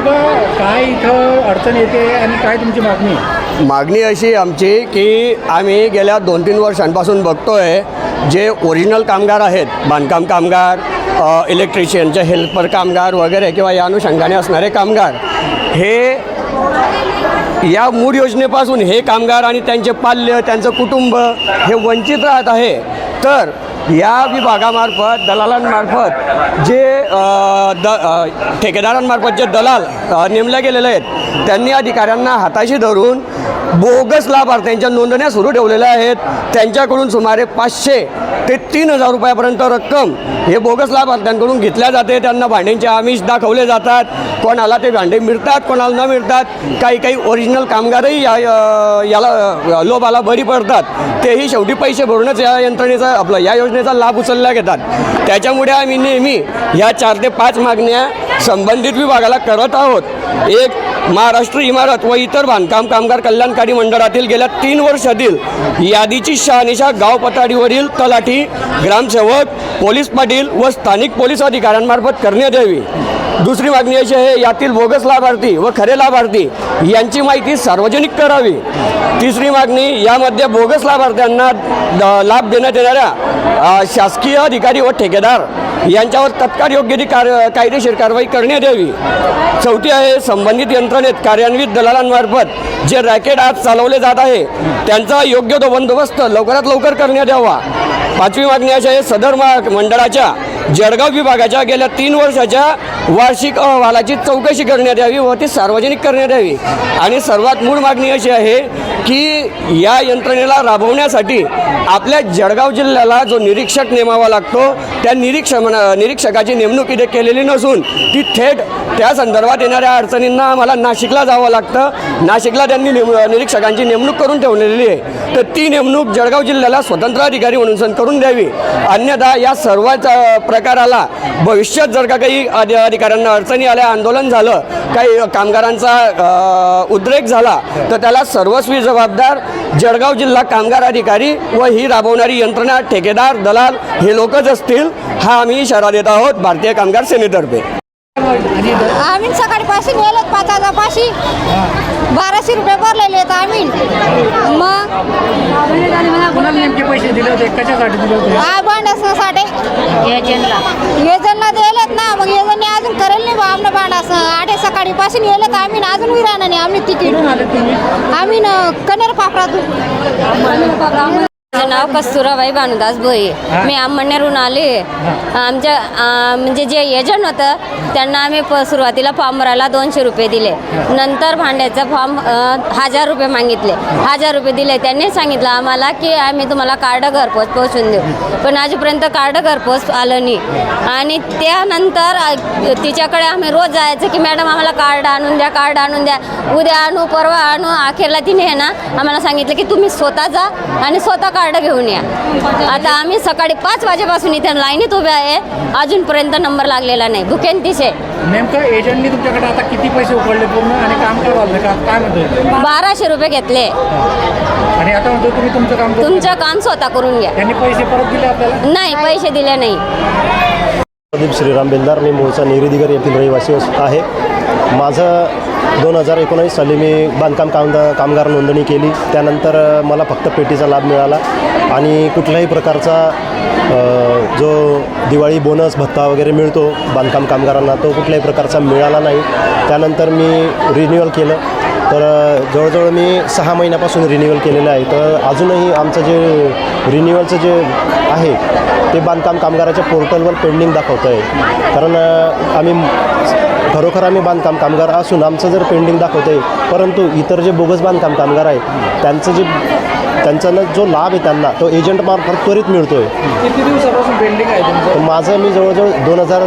नेमकं काय इथं अडचण येते आणि काय तुमची मागणी? मागणी अशी आमची की आम्ही गेल्या दोन तीन वर्षांपासून बघतोय जे ओरिजिनल कामगार आहेत बांधकाम कामगार इलेक्ट्रिशियनचे हेल्पर कामगार वगैरे किंवा या अनुषंगाने असणारे कामगार हे या मूळ योजनेपासून हे कामगार आणि त्यांचे पाल्य त्यांचं कुटुंब हे वंचित राहत आहे. तर या विभागामार्फत दलालांमार्फत जे द ठेकेदारांमार्फत जे दलाल नेमले गेलेले आहेत त्यांनी अधिकाऱ्यांना हाताशी धरून बोगस लाभार्थ्यांच्या नोंदण्या सुरू ठेवलेल्या आहेत. त्यांच्याकडून सुमारे पाचशे ते तीन हजार रुपयापर्यंत रक्कम हे बोगस लाभार्थ्यांकडून घेतल्या जाते. त्यांना भांड्यांचे आमिष दाखवले जातात. कोणाला ते भांडे मिळतात कोणाला न मिळतात. काही काही ओरिजिनल कामगारही या याला लोभाला बरी पडतात. तेही शेवटी पैसे भरूनच या यंत्रणेचा आपला या योजनेचा लाभ उचलला घेतात. त्याच्यामुळे आम्ही नेहमी या चार ते पाच मागण्या संबंधित विभागाला करत आहोत. एक महाराष्ट्र इमारत व इतर बांधकाम कामगार कल्याणकारी मंडळातील गेल्या तीन वर्षातील यादीची शहानिशा गाव पताडीवरील तलाठी ग्रामसेवक पोलीस पाटील व स्थानिक पोलीस अधिकाऱ्यांमार्फत करण्यात यावी. दुसरी मागणी अशी आहे यातील बोगस लाभार्थी व खरे लाभार्थी यांची माहिती सार्वजनिक करावी. तिसरी मागणी यामध्ये बोगस लाभार्थ्यांना लाभ देण्यात येणाऱ्या शासकीय अधिकारी व ठेकेदार यांच्यावर तत्काळ योग्य ती कार कायदेशीर कारवाई करण्यात यावी. चौथी आहे संबंधित यंत्रणेत कार्यान्वित दलालांमार्फत जे रॅकेट आज चालवले जात आहे त्यांचा योग्य तो बंदोबस्त लवकरात लवकर करण्यात यावा. पाचवी मागणी अशी आहे सदर मा- मंडळाच्या जळगाव विभागाच्या गेल्या तीन वर्षाच्या वार्षिक अहवालाची चौकशी करण्यात यावी व ती सार्वजनिक करण्यात यावी. आणि सर्वात मूळ मागणी अशी आहे की या यंत्रणेला राबवण्यासाठी आपल्या जळगाव जिल्ह्याला जो निरीक्षक नेमावा लागतो त्या निरीक्षक निरीक्षकाची नेमणूक इथे केलेली नसून ती थेट त्या संदर्भात येणाऱ्या अडचणींना आम्हाला नाशिकला जावं लागतं. नाशिकला त्यांनी नेम निरीक्षकांची नेमणूक करून ठेवलेली आहे. तर ती नेमणूक जळगाव जिल्ह्याला स्वतंत्र अधिकारी म्हणून करून द्यावी. अन्यथा या सर्वच प्रकार आला भविष्यात जर का काही अधिकाऱ्यांना अडचणी आल्या आंदोलन झालं काही कामगारांचा उद्रेक झाला तर त्याला सर्वस्वी जबाबदार जळगाव जिल्हा कामगार अधिकारी व ही राबवणारी यंत्रणा ठेकेदार दलाल हे लोकच असतील हा आम्ही इशारा देत आहोत भारतीय कामगार सेनेतर्फे. आम्ही सकाळी गेलो पाच हजारपाशी बाराशे रुपये भरलेले आहेत आम्ही मग पैसे दिले होते? कशासाठी दिले होते? एजनला दिलेत ना मग एजनने अजून करेल नाही बा आमनं भांडास. आठे सकाळी पासून गेलेत आम्ही ना अजून विराणा नाही आम्ही तिकीट. आम्ही ना कनेर पापरातून माझं नाव कस्तुराबाई भानुदास भोये मी आंबणेरून आले. आमच्या म्हणजे जे एजंट होतं त्यांना आम्ही प सुरुवातीला फॉर्म भरायला दोनशे रुपये दिले. नंतर भांड्याचा फॉर्म हजार रुपये मागितले. हजार रुपये दिले. त्यांनी सांगितलं आम्हाला की आम्ही तुम्हाला कार्ड घरपोच पोहोचून देऊ. पण आजपर्यंत कार्ड घरपोच आलं नाही. आणि त्यानंतर तिच्याकडे आम्ही रोज जायचं की मॅडम आम्हाला कार्ड आणून द्या कार्ड आणून द्या. उद्या आणू परवा आणू. अखेरला तिने ना आम्हाला सांगितलं की तुम्ही स्वतः जा आणि स्वतः कार्ड घेऊन या. आता आम्ही सकाळी पाच वाजेपासून इथे लाईनीत उभे आहे. अजूनपर्यंत नंबर लागलेला नाही. भुकेंतीशे नेमकं एजंटनी तुमच्याकडे आता किती पैसे उकळले पूर्ण? आणि काम काय का काय म्हणतोय? बाराशे रुपये घेतले. आणि आता म्हणतो तुम्ही तुमचं काम तुमचं काम स्वतः करून घ्या. त्यांनी पैसे परत दिले आपल्याला? नाही पैसे दिले नाही. प्रदीप श्रीराम बेलदार मी मूळचा नेरीदिगर येथील रहिवासी आहे. माझं दोन हजार एकोणावीस साली मी बांधकाम कामदा कामगार नोंदणी केली. त्यानंतर मला फक्त पेटीचा लाभ मिळाला. आणि कुठल्याही प्रकारचा जो दिवाळी बोनस भत्ता वगैरे मिळतो बांधकाम कामगारांना तो कुठल्याही प्रकारचा मिळाला नाही. त्यानंतर मी रिन्युअल केलं. तर जवळजवळ मी सहा महिन्यापासून रिन्युअल केलेलं आहे. तर अजूनही आमचं जे रिन्युअलचं जे आहे ते बांधकाम कामगाराच्या पोर्टलवर पेंडिंग दाखवतं आहे कारण आम्ही खरोखर आम्ही बांधकाम कामगार असून आमचं जर पेंडिंग दाखवतं आहे परंतु इतर जे बोगस बांधकाम कामगार आहे त्यांचं जे त्यांचा ना जो लाभ आहे त्यांना तो एजंटमार्फत त्वरित मिळतो आहे किती दिवसापासून पेंडिंग आहे तुमचं? माझं मी जवळजवळ दोन हजार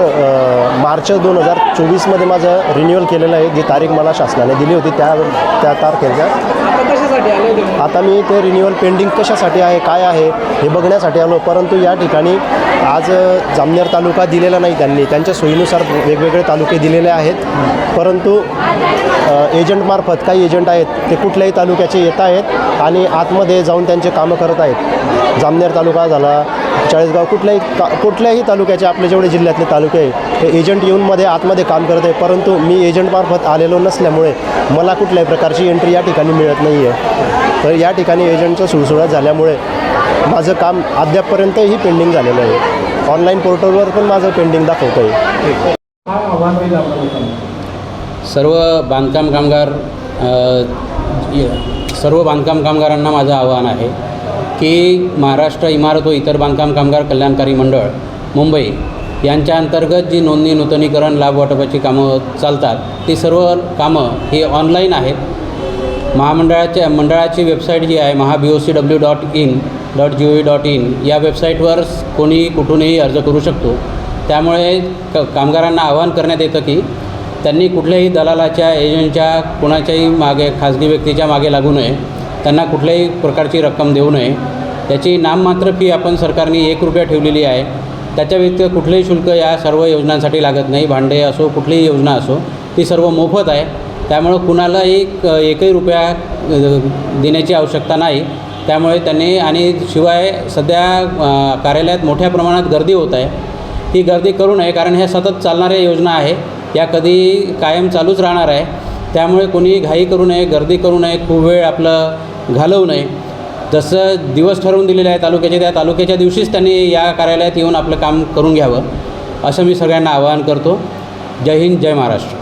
मार्च दोन हजार चोवीसमध्ये माझं रिन्युअल केलेलं आहे जी तारीख मला शासनाने दिली होती त्या त्या तारखेच्या. आता मी ते रिन्युअल पेंडिंग कशासाठी आहे काय आहे हे बघण्यासाठी आलो. परंतु या ठिकाणी आज जामनेर तालुका दिलेला नाही त्यांनी. त्यांच्या सोयीनुसार वेगवेगळे तालुके दिलेले आहेत. परंतु एजंटमार्फत काही एजंट आहेत ते कुठल्याही तालुक्याचे येत आहेत आणि आतमध्ये जाऊन त्यांचे कामं करत आहेत. जामनेर तालुका झाला चाळीसगाव कुठल्याही का कुठल्याही तालुक्याचे आपले जेवढे जिल्ह्यातले तालुके आहे ते एजंट येऊन मध्ये आतमध्ये काम करत आहे परंतु मी एजंटमार्फत आलेलो नसल्यामुळे मला कुठल्याही प्रकारची एंट्री या ठिकाणी मिळत नाही आहे तर या ठिकाणी एजंटचं सुळसुळाट झाल्यामुळे माझं काम अद्यापपर्यंतही पेंडिंग झालेलं आहे. ऑनलाईन पोर्टलवर पण माझं पेंडिंग दाखवतं आहे सर्व बांधकाम कामगार सर्व बांधकाम कामगारांना माझं आव्हान आहे की महाराष्ट्र इमारत व इतर बांधकाम कामगार कल्याणकारी मंडळ मुंबई यांच्या अंतर्गत जी नोंदणी नूतनीकरण लाभ वाटपाची कामं चालतात ती सर्व कामं ही ऑनलाईन आहेत. महामंडळाच्या मंडळाची वेबसाईट जी आहे Maha B O C W dot in dot G O V dot in या वेबसाईटवर कोणी कुठूनही अर्ज करू शकतो. त्यामुळे क कामगारांना आवाहन करण्यात येतं की त्यांनी कुठल्याही दलालाच्या एजंटच्या कुणाच्याही मागे खाजगी व्यक्तीच्या मागे लागू नये. त्यांना कुठल्याही प्रकारची रक्कम देऊ नये. त्याची नाममात्र फी आपण सरकारने एक रुपया ठेवलेली आहे. त्याच्या व्यतिरिक्त कुठलंही शुल्क या सर्व योजनांसाठी लागत नाही. भांडे असो कुठलीही योजना असो ती सर्व मोफत आहे. त्यामुळं कुणालाही क- एकही रुपया देण्याची आवश्यकता नाही. त्यामुळे त्यांनी आणि शिवाय सध्या कार्यालयात मोठ्या प्रमाणात गर्दी होत आहे. ही गर्दी करू नये कारण ह्या सतत चालणाऱ्या योजना आहे. या कधी कायम चालूच राहणार आहे. त्यामुळे कोणी घाई करू नये गर्दी करू नये खूप वेळ आपलं घालवू नये. जसं दिवस ठरवून दिलेले आहे तालुक्याचे त्या तालुक्याच्या दिवशीच त्यांनी या कार्यालयात येऊन आपलं काम करून घ्यावं असं मी सगळ्यांना आवाहन करतो. जय हिंद जय महाराष्ट्र.